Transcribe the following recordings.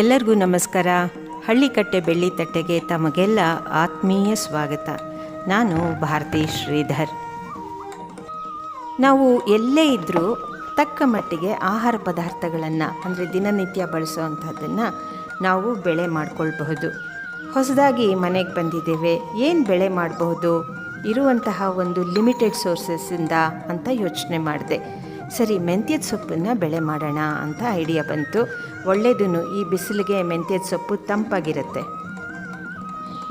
ಎಲ್ಲರಿಗೂ ನಮಸ್ಕಾರ. ಹಳ್ಳಿಕಟ್ಟೆ ಬೆಳ್ಳಿ ತಟ್ಟೆಗೆ ತಮಗೆಲ್ಲ ಆತ್ಮೀಯ ಸ್ವಾಗತ. ನಾನು ಭಾರತಿ ಶ್ರೀಧರ್. ನಾವು ಎಲ್ಲೇ ಇದ್ದರೂ ತಕ್ಕ ಮಟ್ಟಿಗೆ ಆಹಾರ ಪದಾರ್ಥಗಳನ್ನು, ಅಂದರೆ ದಿನನಿತ್ಯ ಬಳಸುವಂಥದ್ದನ್ನು ನಾವು ಬೆಳೆ ಮಾಡಿಕೊಳ್ಬಹುದು. ಹೊಸದಾಗಿ ಮನೆಗೆ ಬಂದಿದ್ದೇವೆ. ಏನು ಬೆಳೆ ಮಾಡಬಹುದು? ಇರುವಂತಹ ಒಂದು ಲಿಮಿಟೆಡ್ ಸೋರ್ಸಸ್ಸಿಂದ ಅಂತ ಯೋಚನೆ ಮಾಡಿದೆ. ಸರಿ, ಮೆಂತ್ಯದ ಸೊಪ್ಪನ್ನು ಬೆಳೆ ಮಾಡೋಣ ಅಂತ ಐಡಿಯಾ ಬಂತು. ಒಳ್ಳೆಯದು ಈ ಬಿಸಿಲಿಗೆ ಮೆಂತ್ಯದ ಸೊಪ್ಪು ತಂಪಾಗಿರುತ್ತೆ.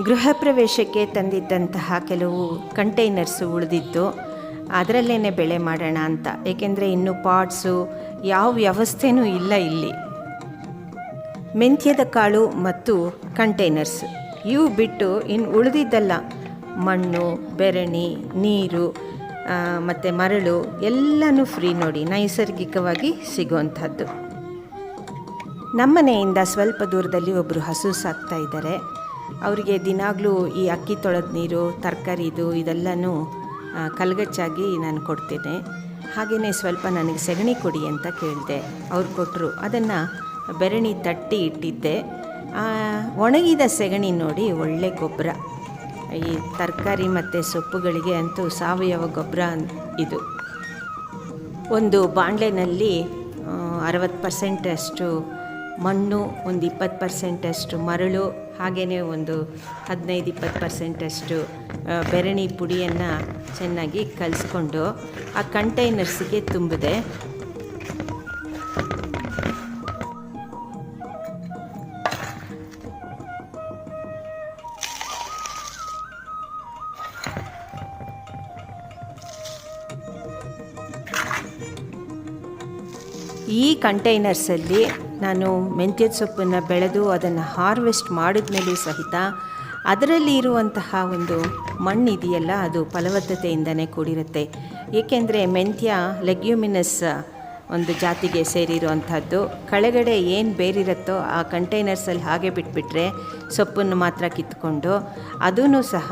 ಗೃಹ ಪ್ರವೇಶಕ್ಕೆ ತಂದಿದ್ದಂತಹ ಕೆಲವು ಕಂಟೈನರ್ಸು ಉಳಿದಿದ್ದು ಅದರಲ್ಲೇ ಬೆಳೆ ಮಾಡೋಣ ಅಂತ. ಏಕೆಂದರೆ ಇನ್ನು ಪಾಟ್ಸು ಯಾವ ವ್ಯವಸ್ಥೆನೂ ಇಲ್ಲ ಇಲ್ಲಿ. ಮೆಂತ್ಯದ ಕಾಳು ಮತ್ತು ಕಂಟೈನರ್ಸ್. ಇವು ಬಿಟ್ಟು ಇನ್ನು ಉಳಿದಿದ್ದಲ್ಲ ಮಣ್ಣು, ಬೆರಣಿ, ನೀರು ಮತ್ತು ಮರಳು ಎಲ್ಲನೂ ಫ್ರೀ ನೋಡಿ, ನೈಸರ್ಗಿಕವಾಗಿ ಸಿಗುವಂಥದ್ದು. ನಮ್ಮನೆಯಿಂದ ಸ್ವಲ್ಪ ದೂರದಲ್ಲಿ ಒಬ್ಬರು ಹಸು ಸಾಕ್ತಾ ಇದ್ದಾರೆ. ಅವರಿಗೆ ದಿನಾಗಲೂ ಈ ಅಕ್ಕಿ ತೊಳೆದ ನೀರು ತರಕಾರಿದು ಇದೆಲ್ಲನೂ ಕಲಗಚ್ಚಾಗಿ ನಾನು ಕೊಡ್ತೇನೆ. ಹಾಗೆಯೇ ಸ್ವಲ್ಪ ನನಗೆ ಸೆಗಣಿ ಕೊಡಿ ಅಂತ ಕೇಳಿದೆ. ಅವ್ರು ಕೊಟ್ಟರು ಅದನ್ನು ಬೆರಣಿ ತಟ್ಟಿ ಇಟ್ಟಿದ್ದೆ. ಒಣಗಿದ ಸೆಗಣಿ ನೋಡಿ ಒಳ್ಳೆ ಗೊಬ್ಬರ. ಈ ತರಕಾರಿ ಮತ್ತು ಸೊಪ್ಪುಗಳಿಗೆ ಅಂತೂ ಸಾವಯವ ಗೊಬ್ಬರ ಇದು. ಒಂದು ಬಾಣಲೆನಲ್ಲಿ ಅರವತ್ತು ಪರ್ಸೆಂಟಷ್ಟು ಮಣ್ಣು ಒಂದು ಇಪ್ಪತ್ತು ಪರ್ಸೆಂಟಷ್ಟು, ಮರಳು ಹಾಗೆಯೇ ಒಂದು ಹದಿನೈದು ಇಪ್ಪತ್ತು ಪರ್ಸೆಂಟಷ್ಟು ಬೆರಣಿ ಪುಡಿಯನ್ನು ಚೆನ್ನಾಗಿ ಕಲಿಸ್ಕೊಂಡು ಆ ಕಂಟೈನರ್ಸಿಗೆ ತುಂಬಿದೆ. ಈ ಕಂಟೈನರ್ಸಲ್ಲಿ ನಾನು ಮೆಂತ್ಯದ ಸೊಪ್ಪನ್ನು ಬೆಳೆದು ಅದನ್ನು ಹಾರ್ವೆಸ್ಟ್ ಮಾಡಿದ್ಮೇಲೂ ಸಹಿತ ಅದರಲ್ಲಿ ಇರುವಂತಹ ಒಂದು ಮಣ್ಣು ಇದೆಯಲ್ಲ ಅದು ಫಲವತ್ತತೆಯಿಂದನೇ ಕೂಡಿರುತ್ತೆ. ಏಕೆಂದರೆ ಮೆಂತ್ಯ ಲೆಗ್ಯೂಮಿನಸ್ ಒಂದು ಜಾತಿಗೆ ಸೇರಿರುವಂಥದ್ದು. ಕೆಳಗಡೆ ಏನು ಬೇರಿರುತ್ತೋ ಆ ಕಂಟೈನರ್ಸಲ್ಲಿ ಹಾಗೆ ಬಿಟ್ಬಿಟ್ರೆ ಸೊಪ್ಪನ್ನು ಮಾತ್ರ ಕಿತ್ಕೊಂಡು ಅದೂ ಸಹ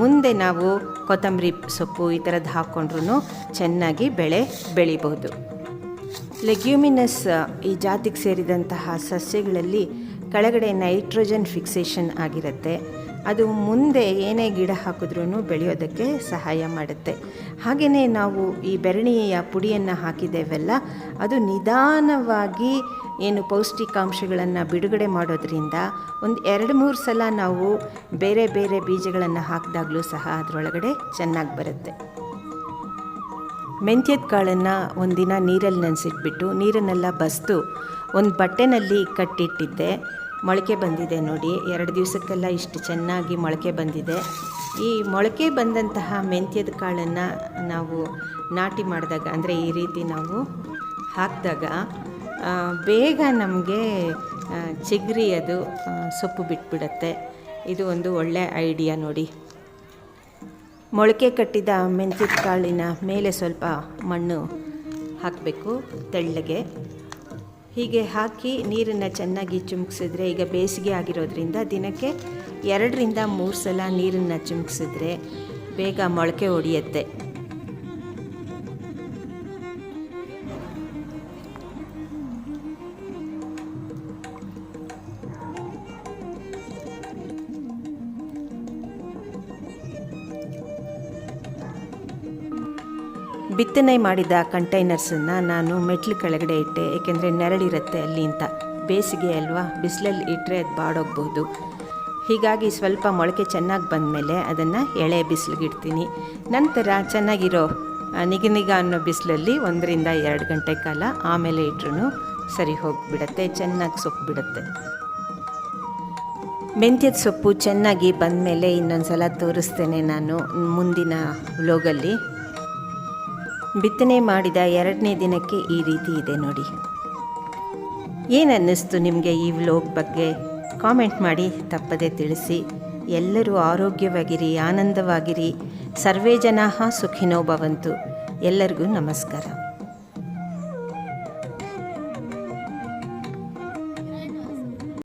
ಮುಂದೆ ನಾವು ಕೊತ್ತಂಬರಿ ಸೊಪ್ಪು ಈ ಥರದ್ದು ಹಾಕ್ಕೊಂಡ್ರೂ ಚೆನ್ನಾಗಿ ಬೆಳೆ ಬೆಳಿಬೋದು ಲೆಗ್ಯೂಮಿನಸ್ ಈ ಜಾತಿಗೆ ಸೇರಿದಂತಹ ಸಸ್ಯಗಳಲ್ಲಿ ಕೆಳಗಡೆ ನೈಟ್ರೋಜನ್ ಫಿಕ್ಸೇಷನ್ ಆಗಿರುತ್ತೆ. ಅದು ಮುಂದೆ ಏನೇ ಗಿಡ ಹಾಕಿದ್ರೂ ಬೆಳೆಯೋದಕ್ಕೆ ಸಹಾಯ ಮಾಡುತ್ತೆ. ಹಾಗೆಯೇ ನಾವು ಈ ಬೆರಣಿಯ ಪುಡಿಯನ್ನು ಹಾಕಿದ್ದೇವಲ್ಲ, ಅದು ನಿಧಾನವಾಗಿ ಏನು ಪೌಷ್ಟಿಕಾಂಶಗಳನ್ನು ಬಿಡುಗಡೆ ಮಾಡೋದ್ರಿಂದ ಒಂದು ಎರಡು ಮೂರು ಸಲ ನಾವು ಬೇರೆ ಬೇರೆ ಬೀಜಗಳನ್ನು ಹಾಕಿದಾಗಲೂ ಸಹ ಅದರೊಳಗಡೆ ಚೆನ್ನಾಗಿ ಬರುತ್ತೆ. ಮೆಂತ್ಯದ ಕಾಳನ್ನು ಒಂದಿನ ನೀರಲ್ಲಿ ನೆನೆಸಿಟ್ಬಿಟ್ಟು ನೀರನ್ನೆಲ್ಲ ಬಸ್ದು ಒಂದು ಬಟ್ಟೆನಲ್ಲಿ ಕಟ್ಟಿಟ್ಟಿದ್ದೆ. ಮೊಳಕೆ ಬಂದಿದೆ ನೋಡಿ. ಎರಡು ದಿವಸಕ್ಕೆಲ್ಲ ಇಷ್ಟು ಚೆನ್ನಾಗಿ ಮೊಳಕೆ ಬಂದಿದೆ. ಈ ಮೊಳಕೆ ಬಂದಂತಹ ಮೆಂತ್ಯದ ಕಾಳನ್ನು ನಾವು ನಾಟಿ ಮಾಡಿದಾಗ, ಅಂದರೆ ಈ ರೀತಿ ನಾವು ಹಾಕಿದಾಗ ಬೇಗ ನಮಗೆ ಚಿಗ್ರಿ ಅದು ಸೊಪ್ಪು ಬಿಟ್ಬಿಡತ್ತೆ. ಇದು ಒಂದು ಒಳ್ಳೆಯ ಐಡಿಯಾ ನೋಡಿ. ಮೊಳಕೆ ಕಟ್ಟಿದ ಮೆಂತ್ಯದ ಕಾಳಿನ ಮೇಲೆ ಸ್ವಲ್ಪ ಮಣ್ಣು ಹಾಕಬೇಕು, ತೆಳ್ಳಗೆ. ಹೀಗೆ ಹಾಕಿ ನೀರನ್ನು ಚೆನ್ನಾಗಿ ಚುಮುಕ್ಸಿದ್ರೆ ಈಗ ಬೇಸಿಗೆ ಆಗಿರೋದ್ರಿಂದ ದಿನಕ್ಕೆ ಎರಡರಿಂದ ಮೂರು ಸಲ ನೀರನ್ನು ಚುಮುಕ್ಸಿದ್ರೆ ಬೇಗ ಮೊಳಕೆ ಹೊಡೆಯುತ್ತೆ ಬಿತ್ತನೆ ಮಾಡಿದ ಕಂಟೈನರ್ಸನ್ನು ನಾನು ಮೆಟ್ಲು ಕೆಳಗಡೆ ಇಟ್ಟೆ, ಏಕೆಂದರೆ ನೆರಳಿರುತ್ತೆ ಅಲ್ಲಿ ಅಂತ. ಬೇಸಿಗೆ ಅಲ್ವಾ, ಬಿಸಿಲಲ್ಲಿ ಇಟ್ಟರೆ ಅದು ಬಾಡೋಗ್ಬೋದು. ಹೀಗಾಗಿ ಸ್ವಲ್ಪ ಮೊಳಕೆ ಚೆನ್ನಾಗಿ ಬಂದಮೇಲೆ ಅದನ್ನು ಎಳೆ ಬಿಸಿಲಿಗಿಡ್ತೀನಿ ನಂತರ ಚೆನ್ನಾಗಿರೋ ನಿಗ ನಿಗ ಅನ್ನೋ ಬಿಸಿಲಲ್ಲಿ ಒಂದರಿಂದ ಎರಡು ಗಂಟೆ ಕಾಲ ಆಮೇಲೆ ಇಟ್ರೂ ಸರಿ ಹೋಗಿಬಿಡತ್ತೆ, ಚೆನ್ನಾಗಿ ಸೊಪ್ಪು ಬಿಡುತ್ತೆ ಮೆಂತ್ಯದ ಸೊಪ್ಪು ಚೆನ್ನಾಗಿ ಬಂದಮೇಲೆ ಇನ್ನೊಂದು ಸಲ ತೋರಿಸ್ತೇನೆ ನಾನು ಮುಂದಿನ ವ್ಲೋಗಲ್ಲಿ ಬಿತ್ತನೆ ಮಾಡಿದ ಎರಡನೇ ದಿನಕ್ಕೆ ಈ ರೀತಿ ಇದೆ ನೋಡಿ. ಏನನ್ನಿಸ್ತು ನಿಮಗೆ ಈ ವ್ಲೋಗ್ ಬಗ್ಗೆ? ಕಾಮೆಂಟ್ ಮಾಡಿ, ತಪ್ಪದೆ ತಿಳಿಸಿ. ಎಲ್ಲರೂ ಆರೋಗ್ಯವಾಗಿರಿ, ಆನಂದವಾಗಿರಿ. ಸರ್ವೇ ಜನಾ ಸುಖಿನೋ ಭವಂತು. ಎಲ್ಲರಿಗೂ ನಮಸ್ಕಾರ.